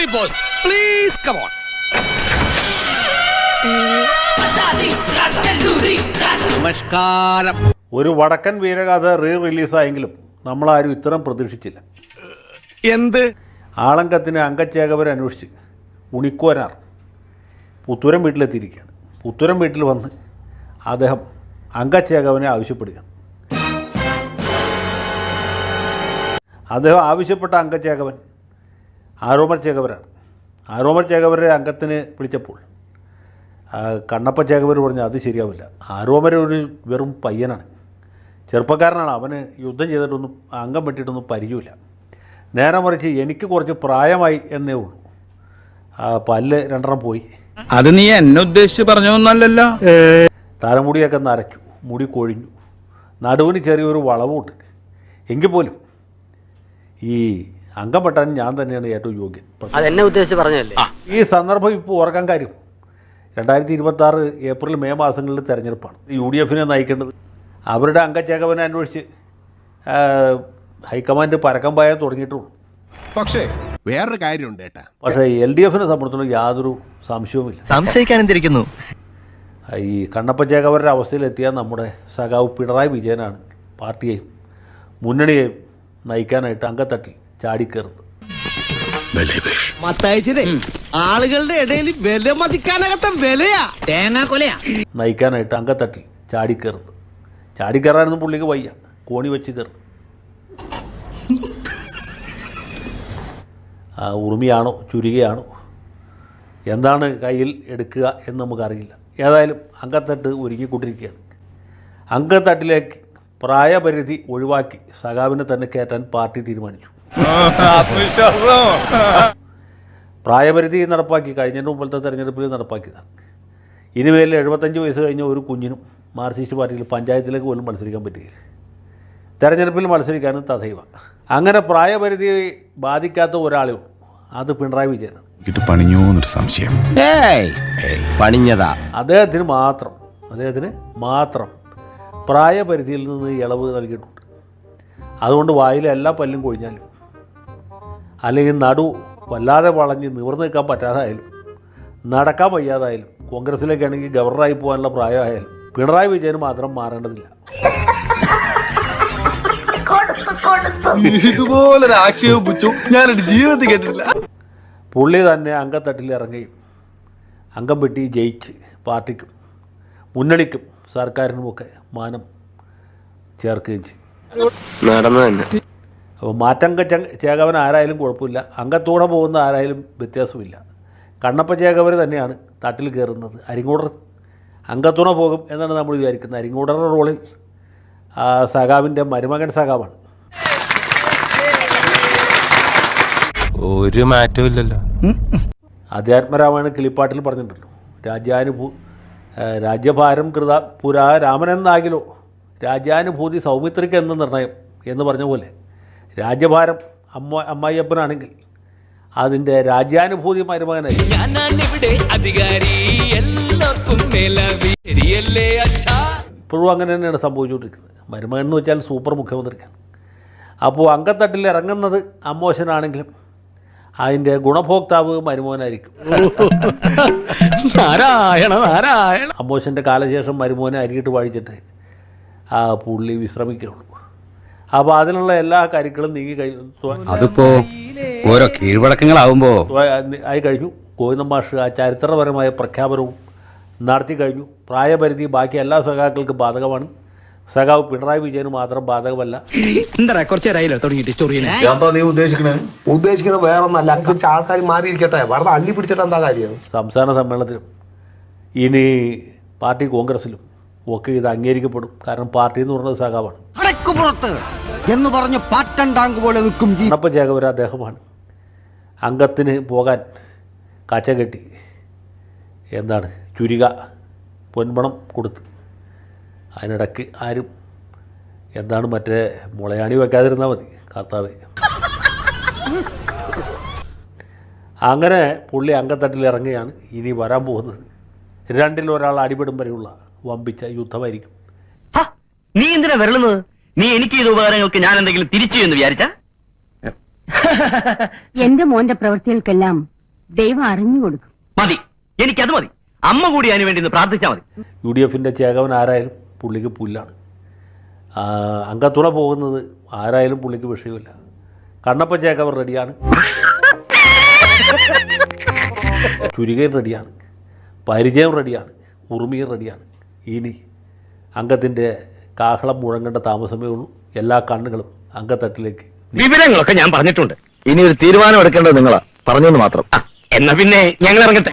Everybody pause. Please come on. നമസ്കാരം. ഒരു വടക്കൻ വീരഗാഥ റീ റിലീസായെങ്കിലും നമ്മളാരും ഇത്തരം പ്രതീക്ഷിച്ചില്ല. എന്ത്? ആളങ്കത്തിന് അങ്കച്ചേകവർ അന്വേഷിച്ച് ഉണിക്കോരാർ പുത്തൂരം വീട്ടിലെത്തിയിരിക്കുകയാണ്. പുത്തൂരം വീട്ടിൽ വന്ന് അദ്ദേഹം അങ്കച്ചേകവനെ ആവശ്യപ്പെടുകയാണ്. അദ്ദേഹം ആവശ്യപ്പെട്ട അങ്കച്ചേകവൻ ആരോമർ ചേകവരാണ്. ആരോമർ ചേകവരെ അംഗത്തിന് വിളിച്ചപ്പോൾ കണ്ണപ്പ ചേകവർ പറഞ്ഞു അത് ശരിയാവില്ല. ആരോമർ ഒരു വെറും പയ്യനാണ്. ചെറുപ്പക്കാരനാണ്. അവന് യുദ്ധം ചെയ്തിട്ടൊന്നും അംഗം വെട്ടിയിട്ടൊന്നും പരിചയമില്ല. നേരെ മറിച്ച് എനിക്ക് കുറച്ച് പ്രായമായി എന്നേ ഉള്ളൂ. പല്ല് രണ്ടെണ്ണം പോയി. അത് നീ എന്നെ ഉദ്ദേശിച്ച് പറഞ്ഞൊന്നല്ലല്ലോ തലമുടിയൊക്കെ നരച്ചു മുടി കൊഴിഞ്ഞു. നടുവിന് ചെറിയൊരു വളവുണ്ട്. എങ്കിൽ പോലും ഈ അംഗം ഞാൻ തന്നെയാണ് ഏറ്റവും യോഗ്യൻ. അതെന്നെ ഉദ്ദേശിച്ച് പറഞ്ഞല്ലേ ഈ സന്ദർഭം ഇപ്പോൾ ഓർക്കാൻ കാര്യം. രണ്ടായിരത്തി ഇരുപത്തി ആറ് ഏപ്രിൽ മെയ് മാസങ്ങളിൽ തെരഞ്ഞെടുപ്പാണ്. യു ഡി എഫിനെ നയിക്കേണ്ടത്. അവരുടെ അംഗചേകവനെ അന്വേഷിച്ച് ഹൈക്കമാൻഡ് പരക്കം പായ തുടങ്ങിയിട്ടുള്ളൂ. പക്ഷേ വേറൊരു കാര്യമുണ്ട് ഏട്ടാ. പക്ഷേ എൽ ഡി എഫിനെ സംബന്ധിച്ചിടത്തോളം യാതൊരു സംശയവുമില്ല. സംശയിക്കാൻ എന്തിരിക്കുന്നു? ഈ കണ്ണപ്പച്ചേകവരുടെ അവസ്ഥയിലെത്തിയ നമ്മുടെ സഖാവ് പിണറായി വിജയനാണ് പാർട്ടിയെയും മുന്നണിയെയും നയിക്കാനായിട്ട് അങ്കത്തട്ടിൽ ചാടിക്കയറുന്നത് മത്തയച്ചിനെ ആളുകളുടെ ഇടയിൽ വില മതിക്കാനകത്ത വിലയാ. തേങ്ങാ കൊലയാ. നയിക്കാനായിട്ട് അങ്കത്തട്ടിൽ ചാടിക്കരുത് ചാടിക്കയറാനൊന്നും പുള്ളിക്ക് വയ്യ. കോണി വെച്ച് കയറും ആ ഉറുമിയാണോ ചുരുകയാണോ? എന്താണ് കയ്യിൽ എടുക്കുക എന്ന് നമുക്കറിയില്ല. ഏതായാലും അങ്കത്തട്ട് ഒരുങ്ങിക്കൊണ്ടിരിക്കുകയാണ്. അങ്കത്തട്ടിലേക്ക് പ്രായപരിധി ഒഴിവാക്കി സഖാവിനെ തന്നെ കയറ്റാൻ പാർട്ടി തീരുമാനിച്ചു. പ്രായപരിധി നടപ്പാക്കി. കഴിഞ്ഞതിന് മുമ്പത്തെ തെരഞ്ഞെടുപ്പിൽ നടപ്പാക്കിയതാണ്. ഇനിമേൽ എഴുപത്തഞ്ച് വയസ്സ് കഴിഞ്ഞ ഒരു കുഞ്ഞിനും മാർക്സിസ്റ്റ് പാർട്ടിയിൽ പഞ്ചായത്തിലേക്ക് പോലും മത്സരിക്കാൻ പറ്റുകയില്ല തെരഞ്ഞെടുപ്പിൽ മത്സരിക്കാനും തഥൈവ. അങ്ങനെ പ്രായപരിധി ബാധിക്കാത്ത ഒരാളും അത് പിണറായി വിജയൻ ഇത് പണിഞ്ഞോന്നൊരു സംശയം. ഏയ്. പണിഞ്ഞതാ. അദ്ദേഹത്തിന് മാത്രം അദ്ദേഹത്തിന് മാത്രം പ്രായപരിധിയിൽ നിന്ന് ഇളവ് നൽകിയിട്ടുണ്ട്. അതുകൊണ്ട് വായിലെ എല്ലാ പല്ലും കൊഴിഞ്ഞാലും അല്ലെങ്കിൽ നടു വല്ലാതെ വളഞ്ഞ് നിവർന്ന് നിൽക്കാൻ പറ്റാതായാലും നടക്കാൻ വയ്യാതായാലും കോൺഗ്രസ്സിലേക്കാണെങ്കിൽ ഗവർണറായി പോകാനുള്ള പ്രായമായാലും പിണറായി വിജയന് മാത്രം മാറേണ്ടതില്ല. ഇതുപോലൊരു ആക്ഷേപം പുച്ചു. ഞാൻ എന്റെ ജീവിതത്തിൽ കേട്ടിട്ടില്ല. പുള്ളി തന്നെ അംഗത്തട്ടിൽ ഇറങ്ങുകയും അംഗം വെട്ടി ജയിച്ച് പാർട്ടിക്കും മുന്നണിക്കും സർക്കാരിനുമൊക്കെ മാനം ചേർക്കുകയും ചെയ്യും. നടന്നു തന്നെ. അപ്പോൾ മാറ്റം ചെ- ചേകവൻ ആരായാലും കുഴപ്പമില്ല. അംഗത്തൂടെ പോകുന്ന ആരായാലും വ്യത്യാസമില്ല. കണ്ണപ്പ ചേകവർ തന്നെയാണ് തട്ടിൽ കയറുന്നത്. അരിങ്ങൂടർ അംഗത്തുണ പോകും എന്നാണ് നമ്മൾ വിചാരിക്കുന്നത്. അരിങ്ങൂടറുടെ റോളിൽ സഖാവിന്റെ മരുമകൻ സഖാവാണ്. ഒരു മാറ്റവും ഇല്ലല്ലോ അധ്യാത്മരാമായണ കിളിപ്പാട്ടിൽ പറഞ്ഞിട്ടുണ്ടല്ലോ. രാജ്യാനുഭൂ രാജ്യഭാരം കൃത പുരാ രാമനെന്നാകിലോ രാജ്യാനുഭൂതി സൗമിത്രിക്ക് എന്ന് നിർണയം എന്ന് പറഞ്ഞ പോലെ. രാജ്യഭാരം അമ്മ അമ്മായിയപ്പനാണെങ്കിൽ അതിന്റെ രാജ്യാനുഭൂതി മരുമകനായി ഇപ്പോഴും അങ്ങനെ തന്നെയാണ് സംഭവിച്ചുകൊണ്ടിരിക്കുന്നത്. മരുമകൻ എന്ന് വെച്ചാൽ സൂപ്പർ മുഖ്യമന്ത്രിയാണ് അപ്പോൾ അങ്കത്തട്ടിൽ ഇറങ്ങുന്നത് അമ്മോശനാണെങ്കിലും അതിന്റെ ഗുണഭോക്താവ് മരുമോനായിരിക്കും. നാരായണ നാരായണ. അമ്മോശന്റെ കാലശേഷം മരുമോനെ അരിയിട്ട് വാഴിച്ചിട്ട് ആ പുള്ളി വിശ്രമിക്കുകയുള്ളൂ. അപ്പോൾ അതിനുള്ള എല്ലാ കാര്യങ്ങളും നീങ്ങി കഴിഞ്ഞു. അതിപ്പോ ഓരോ കീഴ്വഴക്കങ്ങളാവുമ്പോ ആയി കഴിഞ്ഞു. ഗോവിന്ദ മാഷ് ആ ചരിത്രപരമായ പ്രഖ്യാപനവും നടത്തി കഴിഞ്ഞു. പ്രായപരിധി ബാക്കി എല്ലാ സഖാക്കൾക്കും ബാധകമാണ്. സഖാവ് പിണറായി വിജയന് മാത്രം ബാധകമല്ല. എന്താ കുറച്ച് എന്താ നീ ഉദ്ദേശിക്കണേ? ഉദ്ദേശിക്കുന്നത് വേറെ ഒന്നല്ല അനുസരിച്ച് ആൾക്കാർ മാറിയിരിക്കട്ടെ. വെറുതെ അള്ളി പിടിച്ചിട്ട് എന്താ കാര്യം? സംസ്ഥാന സമ്മേളനത്തിലും ഇനി പാർട്ടി കോൺഗ്രസിലും ഒക്കെ ഇത് അംഗീകരിക്കപ്പെടും. കാരണം പാർട്ടി എന്ന് പറഞ്ഞത് സഖാവാണ്. പുറത്ത് എന്ന് പറഞ്ഞ് പാറ്റണ്ടാങ്ക് പോലെ നിൽക്കും ഈ കണ്ണപ്പ ചേകവര അദ്ദേഹമാണ്. അംഗത്തിന് പോകാൻ കച്ച കെട്ടി. എന്താണ്? ചുരിക പൊൻപണം കൊടുത്ത്. അതിനിടയ്ക്ക് ആരും എന്താണ് മറ്റേ മുളയാണി വെക്കാതിരുന്നാൽ മതി കർത്താവ്. അങ്ങനെ പുള്ളി അംഗത്തട്ടിൽ ഇറങ്ങുകയാണ് ഇനി വരാൻ പോകുന്നത്. രണ്ടിൽ ഒരാൾ അടിപെടും വരെയുള്ള വമ്പിച്ച യുദ്ധമായിരിക്കും. നീ എന്തിനാ വരളുന്നത്? നീ എനിക്ക് ചെയ്ത ഉപകാരങ്ങൾക്ക് ഞാൻ എന്തെങ്കിലും തിരിച്ചു എന്ന് വിചാരിച്ച? എന്റെ മോന്റെ പ്രവൃത്തികൾക്കെല്ലാം ദൈവം അറിഞ്ഞു കൊടുക്കും. മതി എനിക്കത് മതി. അമ്മ കൂടി അതിന് വേണ്ടി ഒന്ന് പ്രാർത്ഥിച്ചാൽ മതി. യു ഡി എഫിന്റെ ചേകവൻ ആരായാലും പുള്ളിക്ക് പുല്ലാണ്. അംഗത്തുറ പോകുന്നത് ആരായാലും പുള്ളിക്ക് വിഷയമില്ല. കണ്ണപ്പ ചേകവൻ റെഡിയാണ്. ചുരികയും റെഡിയാണ്. പരിചയം റെഡിയാണ്. ഉറുമിയും റെഡിയാണ്. ഇനി അംഗത്തിന്റെ കാഹളം മുഴങ്ങേണ്ട താമസമേ ഉള്ളൂ. എല്ലാ കണ്ണുകളും അംഗത്തട്ടിലേക്ക് വിവരങ്ങളൊക്കെ ഞാൻ പറഞ്ഞിട്ടുണ്ട്. ഇനി ഒരു തീരുമാനം എടുക്കേണ്ടത് നിങ്ങളാ. പറഞ്ഞെന്ന് മാത്രം. എന്നാ പിന്നെ ഞങ്ങൾ ഇറങ്ങട്ടെ.